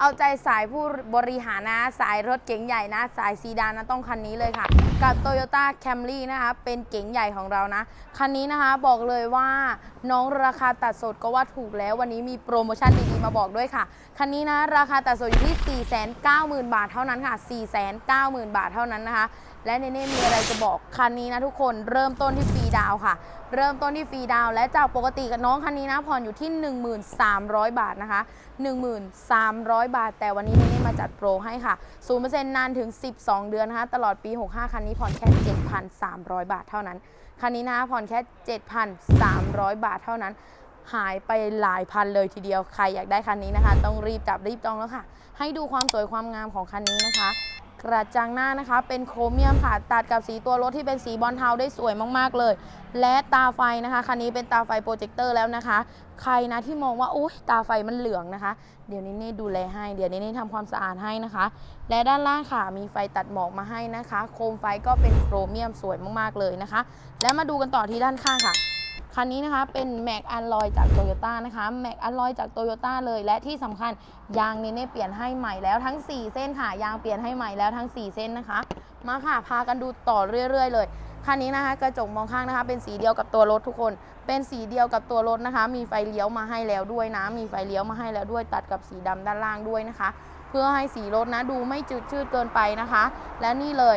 เอาใจสายผู้บริหารนะ สายรถเก๋งใหญ่นะ สายซีดานนะต้องคันนี้เลยค่ะ กับ Toyota Camry นะคะเป็นเก๋งใหญ่ของเรานะ คันนี้นะคะบอกเลยว่าน้องราคาตัดสดก็ว่าถูกแล้ววันนี้มีโปรโมชั่นดีๆมาบอกด้วยค่ะ คันนี้นะราคาตัดสดอยู่ที่ 490,000 บาทเท่านั้นค่ะ 490,000 บาทเท่านั้นนะคะ และเนเน่มีอะไรจะบอกคันนี้นะทุกคนเริ่มต้นที่ฟรีดาวค่ะ เริ่มต้นที่ฟรีดาวและจากปกติกับน้องคันนี้นะผ่อนอยู่ที่ 1300 บาทนะคะ 1300 บาท แต่วันนี้เนเน่มาจัดโปรให้ค่ะ 0%นานถึง 12 เดือนนะคะ ตลอดปี 65 คันนี้ผ่อนแค่ 7,300 บาทเท่านั้น คันนี้นะคะผ่อนแค่ 7,300 บาทเท่านั้นหายไปหลายพันเลยทีเดียว ใครอยากได้คันนี้นะคะ ต้องรีบจับรีบจองแล้วค่ะ ให้ดูความสวยความงามของคันนี้นะคะ กระจังหน้านะคะ เป็นโครเมียมค่ะตัดกับสีตัวรถที่เป็นสีบอลเทาได้สวยมากๆเลย และตาไฟนะคะคันนี้เป็นตาไฟโปรเจคเตอร์แล้วนะคะ ใครนะที่มองว่าอุ้ยตาไฟมันเหลืองนะคะ เดี๋ยวนี้นี่ดูแลให้ เดี๋ยวนี้นี่ทำความสะอาดให้นะคะ และด้านล่างค่ะมีไฟตัดหมอกมาให้นะคะ โคมไฟก็เป็นโครเมียมสวยมากๆเลยนะคะ แล้วมาดูกันต่อที่ด้านข้างค่ะ คันนี้นะคะเป็นแม็กอันลอยจากโตโยต้านะคะแม็กอันลอยจากโตโยต้าเลย และที่สำคัญยางเนเน่เปลี่ยนให้ใหม่แล้วทั้ง 4 เส้นค่ะ ยางเปลี่ยนให้ใหม่แล้วทั้ง 4 เส้นนะคะ มาค่ะ พากันดูต่อเรื่อย ๆ เลยคันนี้นะคะกระจกมองข้างนะคะ เป็นสีเดียวกับตัวรถทุกคน เป็นสีเดียวกับตัวรถนะคะ มีไฟเลี้ยวมาให้แล้วด้วยนะ มีไฟเลี้ยวมาให้แล้วด้วย ตัดกับสีดำด้านล่างด้วยนะคะ เพื่อให้สีรถนะดูไม่จืดชืดเกินไปนะคะ และนี่เลย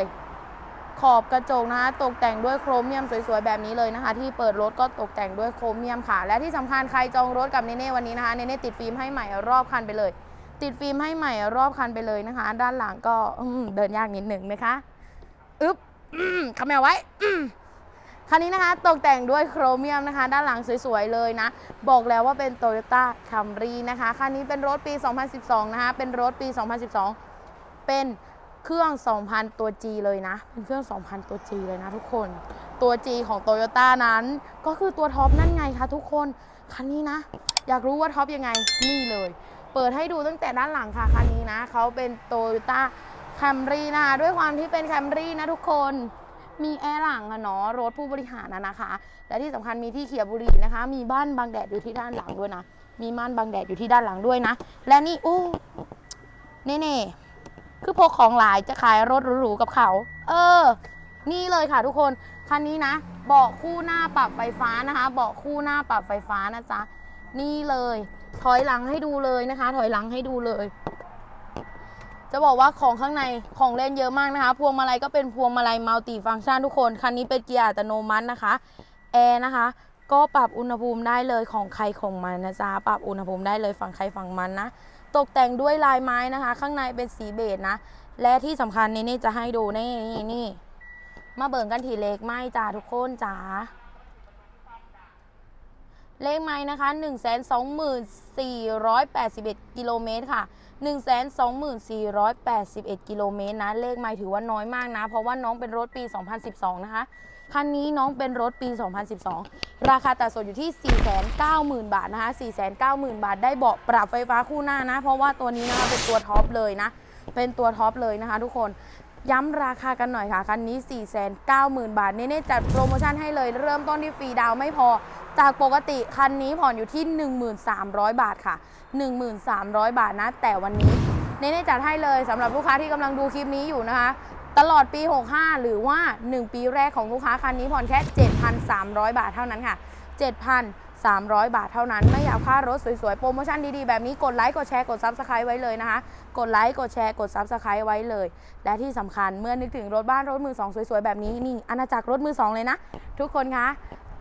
ขอบกระจกนะคะตกแต่งด้วยโครเมียมสวยๆแบบนี้เลยนะคะ ที่เปิดรถก็ตกแต่งด้วยโครเมียมค่ะ และที่สำคัญใครจองรถกับเนเน่วันนี้นะคะเนเน่ติดฟิล์มให้ใหม่รอบคันไปเลย ติดฟิล์มให้ใหม่รอบคันไปเลยนะคะ ด้านหลังก็เดินยากนิดหนึ่งนะคะอึ๊บอืมคำแมวไว้คันนี้นะคะตกแต่งด้วยโครเมียมนะคะ ด้านหลังสวยๆเลยนะ บอกแล้วว่าเป็น Toyota Camry นะคะคันนี้เป็นรถปี 2012 นะคะเป็นรถปี 2012 เป็น เครื่อง 2,000 ตัว G เลยนะ เป็นเครื่อง 2,000 ตัว G เลยนะทุกคน ตัว G ของ Toyota นั้นก็คือตัวท็อปนั่นไงคะทุกคน คันนี้นะ อยากรู้ว่าท็อปยังไง นี่เลย เปิดให้ดูตั้งแต่ด้านหลังค่ะ คันนี้นะ เขาเป็น Toyota Camry นะคะด้วยความที่เป็น Camry นะทุกคน มีแอร์หลังอะเนาะ รถผู้บริหารนะนะคะ และที่สำคัญมีที่เขียบบุรีนะคะ มีบ้านบังแดดอยู่ที่ด้านหลังด้วยนะ มีม่านบังแดดอยู่ที่ด้านหลังด้วยนะ และนี่อู้เน่ๆ คือพกของหลายจะขายรถหรูๆกับเขา เออ นี่เลยค่ะทุกคน คันนี้นะเบาะคู่หน้าปรับไฟฟ้านะคะเบาะคู่หน้าปรับไฟฟ้านะจ๊ะ นี่เลย ถอยหลังให้ดูเลยนะคะ ถอยหลังให้ดูเลย จะบอกว่าของข้างในของเล่นเยอะมากนะคะ พวงมาลัยก็เป็นพวงมาลัยมัลติฟังก์ชันทุกคน คันนี้เป็นเกียร์อัตโนมัตินะคะ แอร์นะคะ ก็ปรับอุณหภูมิได้เลยของใครของมันนะจ๊ะ ปรับอุณหภูมิได้เลยฝั่งใครฝั่งมันนะ ตกแต่งด้วยลายไม้นะคะ ข้างในเป็นสีเบจนะ และที่สำคัญนี่นี่จะให้ดูนี่นี่นี่มาเบิ่งกันทีเล็กไม่จ้าทุกคนจ้า เลขไม้นะคะ 1 2 4 8 1กิโลเมตรค่ะ1 2 4 8 1กิโลเมตรนะ เลขไม้ถือว่าน้อยมากนะ เพราะว่าน้องเป็นรถปี 2012 นะคะ คันนี้น้องเป็นรถปี 2012 ราคาตัดสดอยู่ที่ 490,000 บาทนะคะ 490,000 บาท ได้เบาะปรับไฟฟ้าคู่หน้านะ เพราะว่าตัวนี้นะคะเป็นตัวท็อปเลยนะ เป็นตัวท็อปเลยนะคะ ทุกคนย้ำราคากันหน่อยค่ะ คันนี้ 490,000 บาทเน่ๆจัดโปรโมชั่นให้เลย เริ่มต้นที่ฟรีดาวไม่พอ จากปกติคันนี้ผ่อนอยู่ที่ 1300 บาทค่ะ 1300 บาทนะ แต่วันนี้เน่ๆจัดให้เลยสำหรับลูกค้าที่กำลังดูคลิปนี้อยู่นะคะ ตลอดปี 65 หรือว่า 1 ปีแรกของลูกค้าคันนี้ผ่อนแค่ 7,300 บาทเท่านั้นค่ะ 7,300 บาทเท่านั้น ไม่อยากพลาดรถสวยๆ โปรโมชั่นดีๆ แบบนี้กดไลค์กดแชร์กด Subscribe ไว้เลยนะคะ กดไลค์กดแชร์กด Subscribe ไว้เลย และที่สำคัญเมื่อนึกถึงรถบ้านรถมือสองสวยๆ แบบนี้นี่อาณาจักรรถมือสองเลยนะ ทุกคนคะ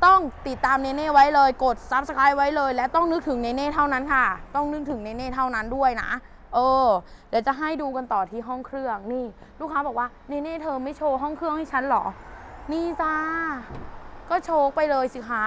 ต้องติดตามเนเน่ไว้เลย กด Subscribe ไว้เลย และต้องนึกถึงเนเน่เท่านั้นค่ะ ต้องนึกถึงเนเน่เท่านั้นด้วยนะ เออ เดี๋ยวจะให้ดูกันต่อที่ห้องเครื่องนี่ ลูกค้าบอกว่าเนเน่เธอไม่โชว์ห้องเครื่องให้ฉันหรอ นี่จ้า ก็โชว์ไปเลยสิคะ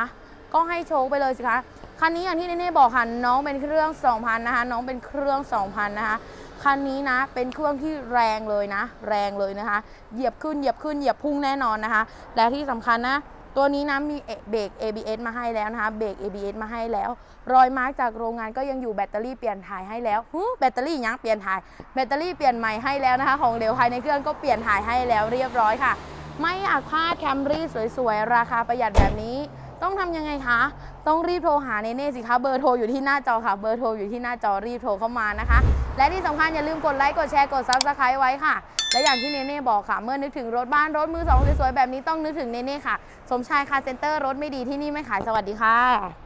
ก็ให้โชว์ไปเลยสิคะ คันนี้อย่างที่เนเน่บอกค่ะน้องเป็นเครื่อง 2,000 นะคะ น้องเป็นเครื่อง 2,000 นะคะคันนี้นะเป็นเครื่องที่แรงเลยนะ แรงเลยนะคะ เหยียบขึ้นเหยียบขึ้นเหยียบพุ่งแน่นอนนะคะ และที่สำคัญนะ ตัวนี้นะมีเบรก ABS มาให้แล้วนะคะเบรก ABS มาให้แล้ว รอยมาร์กจากโรงงานก็ยังอยู่แบตเตอรี่เปลี่ยนถ่ายให้แล้วแบตเตอรี่ยังเปลี่ยนถ่ายแบตเตอรี่เปลี่ยนใหม่ให้แล้วนะคะ ของเหลวภายในเครื่องก็เปลี่ยนถ่ายให้แล้วเรียบร้อยค่ะ ไม่อยากพลาดแคมรี่สวยๆ ราคาประหยัดแบบนี้ ต้องทำยังไงคะ ต้องรีบโทรหาเนเน่สิคะเบอร์โทรอยู่ที่หน้าจอค่ะเบอร์โทรอยู่ที่หน้าจอรีบโทรเข้ามานะคะ และที่สำคัญอย่าลืมกดไลค์กดแชร์กดซับสไครต์ไว้ค่ะ และอย่างที่เนเน่บอกค่ะ เมื่อนึกถึงรถบ้านรถมือสองสวยๆแบบนี้ต้องนึกถึงเนเน่ค่ะ สมชายคาร์เซ็นเตอร์รถไม่ดีที่นี่ไม่ขายสวัสดีค่ะ